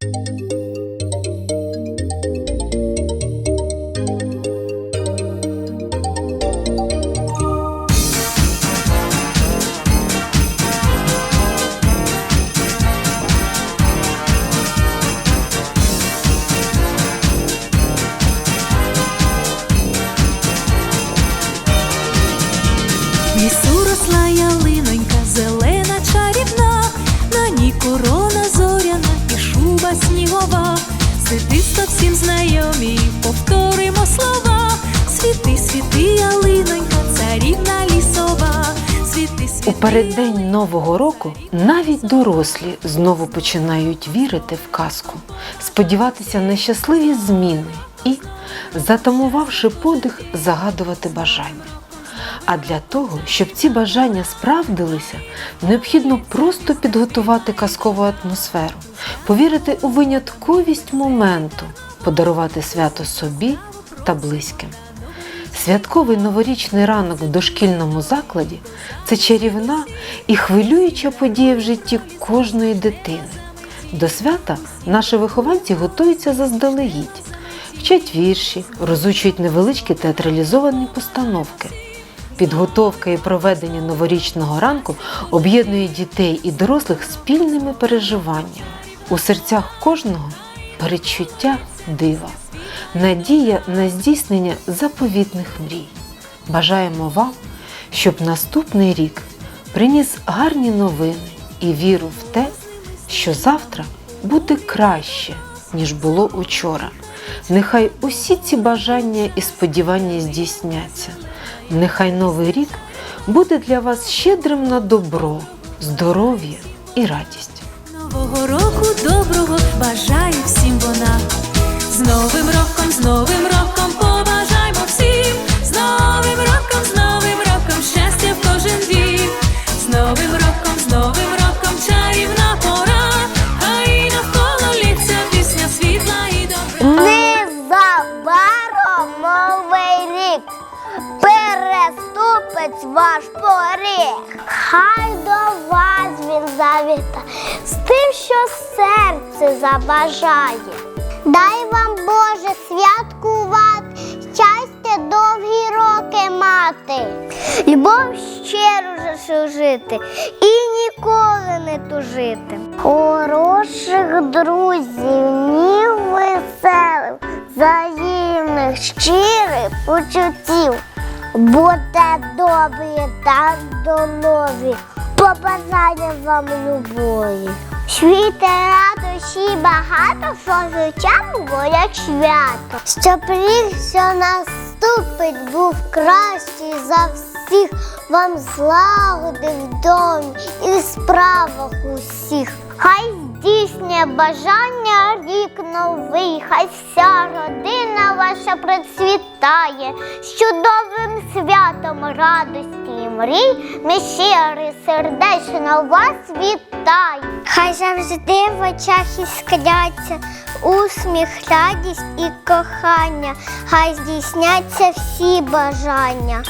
В Лісу росла ялинонька, Світисто всім знайомі, повторимо слова. Світи, світи, ялинонька, царівна лісова. Світи, світи, У переддень Нового року навіть дорослі знову починають вірити в казку, сподіватися на щасливі зміни і, затамувавши подих, загадувати бажання. А для того, щоб ці бажання справдилися, необхідно просто підготувати казкову атмосферу, повірити у винятковість моменту, подарувати свято собі та близьким. Святковий новорічний ранок в дошкільному закладі це чарівна і хвилююча подія в житті кожної дитини. До свята наші вихованці готуються заздалегідь, вчать вірші, розучують невеличкі театралізовані постановки. Підготовка і проведення новорічного ранку об'єднує дітей і дорослих спільними переживаннями. У серцях кожного передчуття дива, надія на здійснення заповітних мрій. Бажаємо вам, щоб наступний рік приніс гарні новини і віру в те, що завтра буде краще, ніж було учора. Нехай усі ці бажання і сподівання здійсняться. Нехай новий рік буде для вас щедрим на добро, здоров'я і радість. Нового року доброго переступить ваш поріг. Хай до вас він завіта з тим, що серце забажає. Дай вам Боже святкувати, щастя довгі роки мати, любов щиро жити і ніколи не тужити. Хороших друзів, ні веселих, взаємних, щирих почуттів. Будьте добрі та здорові, побажання вам любові. Світе радощі багато, що життя було як свято. Щоб рік, що наступить, був кращий за всіх, вам злагоди в домі і в справах усіх. Хай здійснює бажання рік новий, хай вся родина ваша процвітає, з чудовим святом радості і мрій, ми щиро сердечно вас вітає. Хай завжди в очах іскряться усміх, радість і кохання, хай здійсняться всі бажання.